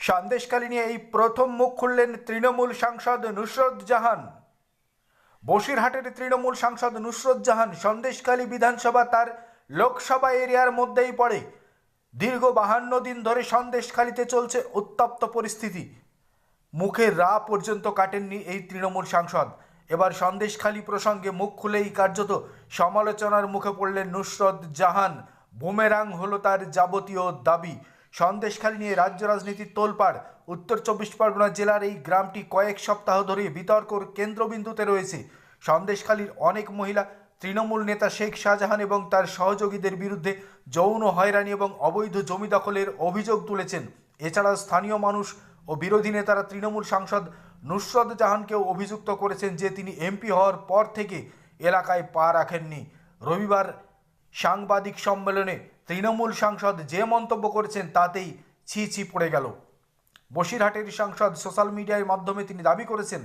সন্দেশকালী নিয়ে এই প্রথম মুখ খুললেন তৃণমূল সাংসদ নুসরত জাহান। বসিরহাটের তৃণমূল সাংসদ নুসরত জাহান সন্দেশকালী বিধানসভা তার লোকসভা এরিয়ার মধ্যেই পড়ে। দীর্ঘ বাহান্ন দিন ধরে সন্দেশখালীতে চলছে উত্তপ্ত পরিস্থিতি। মুখে রা পর্যন্ত কাটেননি এই তৃণমূল সাংসদ। এবার সন্দেশখালী প্রসঙ্গে মুখ খুলেই কার্যত সমালোচনার মুখে পড়লেন নুসরত জাহান। বুমেরাং হলো তার যাবতীয় দাবি। সন্দেশখালী নিয়ে রাজ্য রাজনীতির তোলপাড়। উত্তর চব্বিশ পরগনা জেলার এই গ্রামটি কয়েক সপ্তাহ ধরে বিতর্কর কেন্দ্রবিন্দুতে রয়েছে। সন্দেশখালীর অনেক মহিলা, তৃণমূল নেতা শেখ শাহজাহান এবং তার সহযোগীদের বিরুদ্ধে যৌন হয়রানি এবং অবৈধ জমি দখলের অভিযোগ তুলেছেন। এছাড়া স্থানীয় মানুষ ও বিরোধী নেতারা তৃণমূল সাংসদ নুসরত জাহানকেও অভিযুক্ত করেছেন যে তিনি এমপি হওয়ার পর থেকে এলাকায় পা রাখেননি। রবিবার সাংবাদিক সম্মেলনে তৃণমূল সাংসদ যে মন্তব্য করেছেন তাতেই ছি ছি পড়ে গেল। বসিরহাটের সাংসদ সোশ্যাল মিডিয়ার মাধ্যমে তিনি দাবি করেছেন,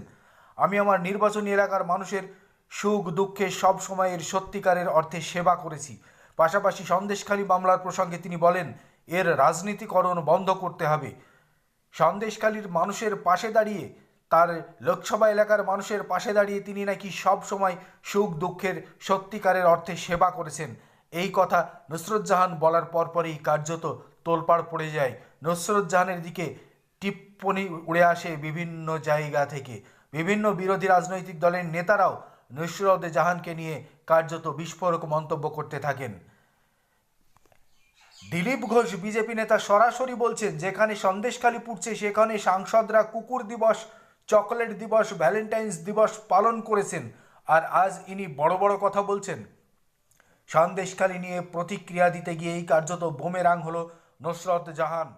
আমি আমার নির্বাচনী এলাকার মানুষের সুখ দুঃখে সব সময়ের সত্যিকারের অর্থে সেবা করেছি। পাশাপাশি সন্দেশখালী মামলার প্রসঙ্গে তিনি বলেন, এর রাজনীতিকরণ বন্ধ করতে হবে। সন্দেশখালীর মানুষের পাশে দাঁড়িয়ে, তার লোকসভা এলাকার মানুষের পাশে দাঁড়িয়ে তিনি নাকি সব সময় সুখ দুঃখের সত্যিকারের অর্থে সেবা করেছেন। এই কথা নুসরত জাহান বলার পরপরই কার্যত তোলপাড় পড়ে যায়। নুসরত জাহানের দিকে টিপ্পনি উড়ে আসে বিভিন্ন জায়গা থেকে। বিভিন্ন বিরোধী রাজনৈতিক দলের নেতারাও নুসরত জাহানকে নিয়ে কার্যত বিস্ফোরক মন্তব্য করতে থাকেন। দিলীপ ঘোষ বিজেপি নেতা সরাসরি বলছেন, যেখানে সন্দেশখালি পুড়ছে, সেখানে সাংসদরা কুকুর দিবস, চকলেট দিবস, ভ্যালেন্টাইন্স দিবস পালন করেছেন। আর আজ ইনি বড় বড় কথা বলছেন। সন্দেশখালি নিয়ে প্রতিক্রিয়া দিতে গিয়েই কার্যত বোমেরাং হলো নসরত জাহান।